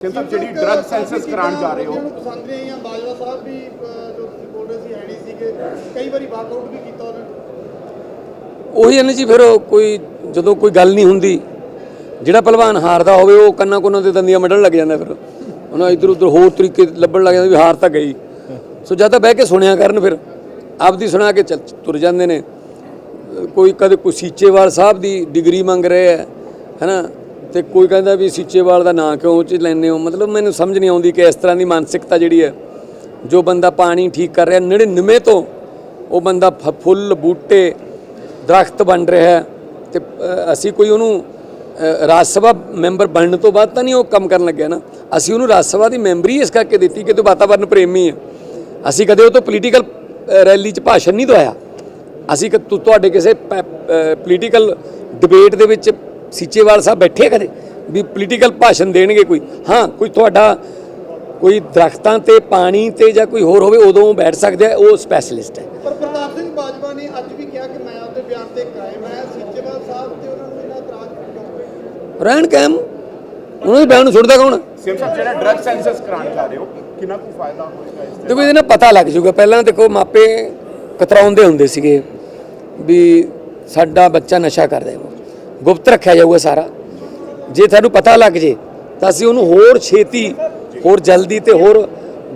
ਸਾਹਿਬ ਜਿਹੜੀ drug senses ਕਰਾਉਣ ਜਾ ਰਹੇ ਹੋ। ਨੂੰ ਪਸੰਦ ਨਹੀਂ ਆਈਆਂ ਬਾਜਵਾ ਸਾਹਿਬ ਵੀ ਜੋ ਤੁਸੀਂ ਬੋਲ ਰਹੇ ਸੀ ਨਹੀਂ ਸੀਗੇ ਕਈ ਵਾਰੀ ਵਾਕਆਊਟ ਵੀ ਕੀਤਾ ਉਹਨਾਂ ਨੇ। ਉਹੀ ਹੈ ਨਾ ਜੀ ਫਿਰ ਕੋਈ ਜਦੋਂ ਕੋਈ ਗੱਲ ਨਹੀਂ ਹੁੰਦੀ ਜਿਹੜਾ ਪਹਿਲਵਾਨ ਹਾਰਦਾ ਹੋਵੇ ਉਹ ਕੰਨਾਂ ਕੋਨਾਂ ਤੇ ਦੰਦੀਆਂ ਮੱਢਣ ਲੱਗ ਜਾਂਦਾ ਫਿਰ। ਉਹਨਾਂ ਇਧਰ ਉਧਰ ਹੋਰ ਤਰੀਕੇ ਲੱਭਣ ਲੱਗ ਜਾਂਦਾ ਵੀ ਹਾਰ ਤਾਂ ਗਈ। ਸੋ ਜਾਂ ਤਾਂ ਬਹਿ ਕੇ ਸੁਣਿਆ ਕਰਨ ਫਿਰ। ਆਪਦੀ ਸੁਣਾ ਕੇ ਚੱਲ ਤੁਰ ਜਾਂਦੇ ਨੇ। ਕੋਈ ਕਦੇ ਕੋਈ ਸੀਚੇਵਾਲ ਸਾਹਿਬ ਦੀ ਡਿਗਰੀ ਮੰਗ ਰਹੇ ਹੈ ਹੈਨਾ ਤੇ ਕੋਈ ਕਹਿੰਦਾ ਵੀ ਸੀਚੇਵਾਲ ਦਾ ਨਾਂ ਕਿਉਂ ਚ ਲੈਂਦੇ ਹੋ? ਮਤਲਬ ਮੈਨੂੰ ਸਮਝ ਨਹੀਂ ਆਉਂਦੀ ਕਿ ਇਸ ਤਰ੍ਹਾਂ ਦੀ ਮਾਨਸਿਕਤਾ ਜਿਹੜੀ ਹੈ, ਜੋ ਬੰਦਾ ਪਾਣੀ ਠੀਕ ਕਰ ਰਿਹਾ 99 ਤੋਂ ਉਹ ਬੰਦਾ ਫ- ਫੁੱਲ, ਬੂਟੇ, ਦਰਖਤ ਬਣ ਰਿਹਾ ਹੈ ਤੇ ਅਸੀਂ ਕੋਈ ਉਹਨੂੰ ਰਾਜ ਸਭਾ ਮੈਂਬਰ ਬਣਨ ਤੋਂ ਬਾਅਦ ਤਾਂ ਨਹੀਂ ਉਹ ਕੰਮ ਕਰਨ ਲੱਗਿਆ ਨਾ। ਅਸੀਂ ਉਹਨੂੰ ਰਾਜ ਸਭਾ ਦੀ ਮੈਂਬਰੀ ਇਸ ਕਰਕੇ ਦਿੱਤੀ ਕਿ ਤੂੰ ਵਾਤਾਵਰਨ ਪ੍ਰੇਮੀ ਹੈ। ਅਸੀਂ ਕਦੇ ਉਹ ਤੋਂ ਪੋਲੀਟੀਕਲ ਰੈਲੀ 'ਚ ਭਾਸ਼ਣ ਨਹੀਂ ਦਵਾਇਆ। ਅਸੀਂ ਕਿ, ਤੁ- ਤੁਹਾਡੇ ਕਿਸੇ ਪੋਲੀਟੀਕਲ ਡਿਬੇਟ ਦੇ ਵਿੱਚ ਸੀਚੇਵਾਲ ਸਾਹਿਬ ਬੈਠੇ ਆ ਕਦੇ? ਵੀ ਪੋਲੀਟੀਕਲ ਭਾਸ਼ਣ ਦੇਣਗੇ ਕੋਈ? ਹਾਂ ਕੋਈ ਤੁਹਾਡਾ ਕੋਈ ਦਰਖਤਾਂ ਤੇ ਪਾਣੀ ਤੇ ਜਾਂ ਕੋਈ ਹੋਰ ਹੋਵੇ ਉਦੋਂ ਬੈਠ ਸਕਦੇ ਆ ਉਹ ਸਪੈਸ਼ਲਿਸਟ ਹੈ। ਪਰ ਪ੍ਰਤਾਪ ਸਿੰਘ ਬਾਜਵਾ ਨੇ ਅੱਜ ਵੀ ਕਿਹਾ ਕਿ ਮੈਂ ਆਪਦੇ ਬਿਆਨ ਤੇ ਕਾਇਮ ਹੈ। ਸਿੱਚੇਵਾਲ ਸਾਹਿਬ ਤੇ ਉਹਨਾਂ ਨੂੰ ਇਹਨਾਂ ਇਤਰਾਜ਼ ਕਿਉਂ ਰਹਿਣ ਕਾਇਮ। ਉਹਨਾਂ ਦੇ ਬਿਆਨ ਨੂੰ ਸੁਣਦਾ ਕੌਣ? ਸਾਹਿਬ ਜਿਹੜਾ ਡਰਗ ਸੈਂਸਸ ਕਰਾਉਣ ਜਾ ਰਹੇ ਹੋ ਕਿੰਨਾ ਕੁ ਫਾਇਦਾ ਹੋਏਗਾ ਇਸ ਦੇਖੋ ਇਹਦੇ ਨਾਲ ਪਤਾ ਲੱਗ ਜੂਗਾ ਪਹਿਲਾਂ ਦੇਖੋ ਮਾਪੇ ਕਤਰਾਉਂਦੇ ਹੁੰਦੇ ਸੀਗੇ ਵੀ ਸਾਡਾ ਬੱਚਾ ਨਸ਼ਾ ਕਰਦਾ ਹੈ। ਗੁਪਤ ਰੱਖਿਆ ਜਾਊਗਾ ਸਾਰਾ। ਜੇ ਤੁਹਾਨੂੰ ਪਤਾ ਲੱਗ ਜੇ ਤਾਂ ਅਸੀਂ ਉਹਨੂੰ ਹੋਰ ਛੇਤੀ ਹੋਰ ਜਲਦੀ ਤੇ ਹੋਰ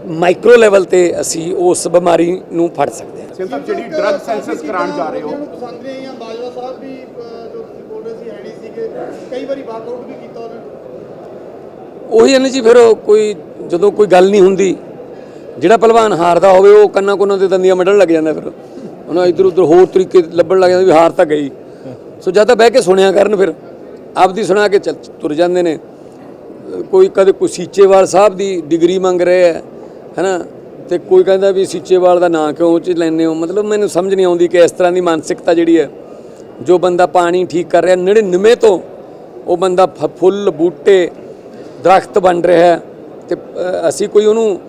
ਮਾਈਕਰੋ ਲੈਵਲ ਤੇ ਅਸੀਂ ਉਸ ਬਿਮਾਰੀ ਨੂੰ ਫੜ ਸਕਦੇ ਹਾਂ। ਸਿੰਘ ਸਾਹਿਬ ਜਿਹੜੀ ਡਰਗ ਸੈਂਸਸ ਕਰਾਉਣ ਜਾ ਰਹੇ ਹੋ। ਪਸੰਦ ਨਹੀਂ ਆਈਆਂ ਬਾਜਵਾ ਸਾਹਿਬ ਵੀ ਅਹ, ਜੋ ਤੁਸੀਂ ਬੋਲ ਰਹੇ ਸੀ ਹੈ ਨਹੀਂ ਸੀਗੇ। ਕਈ ਵਾਰੀ ਵਾਕਆਊਟ ਵੀ ਕੀਤਾ ਉਹਨਾਂ ਨੇ। ਉਹੀ ਹੈ ਨਾ ਜੀ ਫਿਰ ਕੋਈ ਜਦੋਂ ਕੋਈ ਗੱਲ ਨਹੀਂ ਹੁੰਦੀ ਜਿਹੜਾ ਪਹਿਲਵਾਨ ਹਾਰਦਾ ਹੋਵੇ ਉਹ ਕੰਨਾਂ ਕੋਨਾਂ ਤੇ ਦੰਦੀਆਂ ਮੱਢਣ ਲੱਗ ਜਾਂਦਾ ਫਿਰ। ਉਹਨਾਂ ਇਧਰ ਉਧਰ ਹੋਰ ਤਰੀਕੇ ਲੱਭਣ ਲੱਗ ਜਾਂਦਾ ਵੀ ਹਾਰ ਤਾਂ ਗਈ। ਸੋ ਜਾਂ ਤਾਂ ਬਹਿ ਕੇ ਸੁਣਿਆ ਕਰਨ ਫਿਰ ਆਪਦੀ ਸੁਣਾ ਕੇ ਚੱਲ ਤੁਰ ਜਾਂਦੇ ਨੇ। ਕੋਈ ਕਦੇ ਕੋਈ ਸੀਚੇਵਾਲ ਸਾਹਿਬ ਦੀ ਡਿਗਰੀ ਮੰਗ ਰਹੇ ਹੈ, ਹੈਨਾ? ਤੇ ਕੋਈ ਕਹਿੰਦਾ ਵੀ ਸੀਚੇਵਾਲ ਦਾ ਨਾਂ ਕਿਉਂ ਚ ਲੈਂਦੇ ਹੋ? ਮਤਲਬ ਮੈਨੂੰ ਸਮਝ ਨਹੀਂ ਆਉਂਦੀ ਕਿ ਇਸ ਤਰ੍ਹਾਂ ਦੀ ਮਾਨਸਿਕਤਾ ਜਿਹੜੀ ਹੈ, ਜੋ ਬੰਦਾ ਪਾਣੀ ਠੀਕ ਕਰ ਰਿਹਾ 99 ਤੋਂ ਉਹ ਬੰਦਾ ਫ- ਫੁੱਲ, ਬੂਟੇ, ਦਰਖਤ ਬਣ ਰਿਹਾ ਹੈ। ਤੇ ਅਸੀਂ ਕੋਈ ਉਹਨੂੰ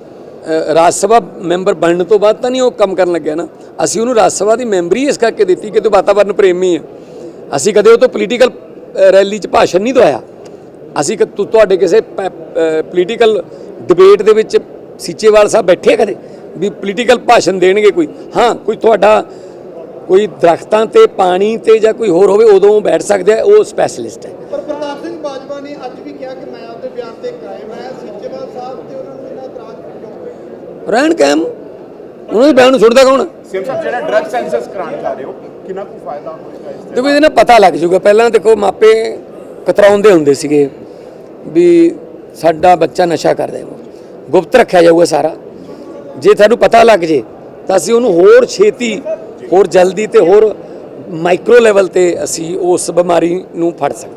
ਰਾਜ ਸਭਾ ਮੈਂਬਰ ਬਣਨ ਤੋਂ ਬਾਅਦ ਤਾਂ ਨਹੀਂ ਉਹ ਕੰਮ ਕਰਨ ਲੱਗਿਆ ਨਾ? ਅਸੀਂ ਉਹਨੂੰ ਰਾਜ ਸਭਾ ਦੀ ਮੈਂਬਰੀ ਇਸ ਕਰਕੇ ਦਿੱਤੀ ਕਿ ਤੂੰ ਵਾਤਾਵਰਨ ਪ੍ਰੇਮੀ ਹੈ। ਅਸੀਂ ਕਦੇ ਉਹ ਤੋਂ ਪੋਲੀਟੀਕਲ ਰੈਲੀ 'ਚ ਭਾਸ਼ਣ ਨਹੀਂ ਦਵਾਇਆ। ਅਸੀਂ ਤੁਹਾਡੇ ਕਿਸੇ ਪੋਲੀਟੀਕਲ ਡਿਬੇਟ ਦੇ ਵਿੱਚ ਸੀਚੇਵਾਲ ਸਾਹਿਬ ਬੈਠੇ ਕਦੇ? ਵੀ ਪੋਲੀਟੀਕਲ ਭਾਸ਼ਣ ਦੇਣਗੇ ਕੋਈ? ਹਾਂ ਕੋਈ ਤੁਹਾਡਾ ਕੋਈ ਦਰਖਤਾਂ ਤੇ ਪਾਣੀ ਤੇ ਜਾਂ ਕੋਈ ਹੋਰ ਹੋਵੇ ਉਦੋਂ ਬੈਠ ਸਕਦੇ ਆ ਉਹ ਸਪੈਸ਼ਲਿਸਟ ਹੈ। ਪਰ ਪ੍ਰਤਾਪ ਸਿੰਘ ਬਾਜਵਾ ਨੇ ਅੱਜ ਵੀ ਕਿਹਾ ਕਿ ਮੈਂ ਆਪਦੇ ਬਿਆਨ ਤੇ ਕਾਇਮ ਹੈ। ਸਿੱਚੇਵਾਲ ਸਾਹਿਬ ਤੇ ਉਹਨਾਂ ਨੂੰ ਇਹਨਾਂ ਇਤਰਾਜ਼ ਕਿਉਂ? ਰਹਿਣ ਕਾਇਮ। ਉਹਨਾਂ ਦੇ ਬਿਆਨ ਨੂੰ ਸੁਣਦਾ ਕੌਣ? ਸਿੰਘ ਸਾਹਿਬ, ਜਿਹੜਾ ਡਰਗ ਸੈਂਸਸ ਕਰਾਉਣ ਜਾ ਰਹੇ ਹੋ, ਕਿੰਨਾ ਕੁ ਫਾਇਦਾ ਹੋਏਗਾ ਇਸ ਦੇਖੋ, ਇਹਦੇ ਨਾਲ ਪਤਾ ਲੱਗ ਜੂਗਾ ਪਹਿਲਾਂ ਦੇਖੋ, ਮਾਪੇ ਕਤਰਾਉਂਦੇ ਹੁੰਦੇ ਸੀਗੇ ਵੀ ਸਾਡਾ ਬੱਚਾ ਨਸ਼ਾ ਕਰਦਾ ਹੈ। ਗੁਪਤ ਰੱਖਿਆ ਜਾਊਗਾ ਸਾਰਾ। ਜੇ ਤੁਹਾਨੂੰ ਪਤਾ ਲੱਗ ਜੇ, ਤਾਂ ਅਸੀਂ ਉਹਨੂੰ ਹੋਰ ਛੇਤੀ, ਹੋਰ ਜਲਦੀ ਤੇ ਹੋਰ ਮਾਈਕਰੋ ਲੈਵਲ ਤੇ ਅਸੀਂ ਉਸ ਬਿਮਾਰੀ ਨੂੰ ਫੜ ਸਕਦੇ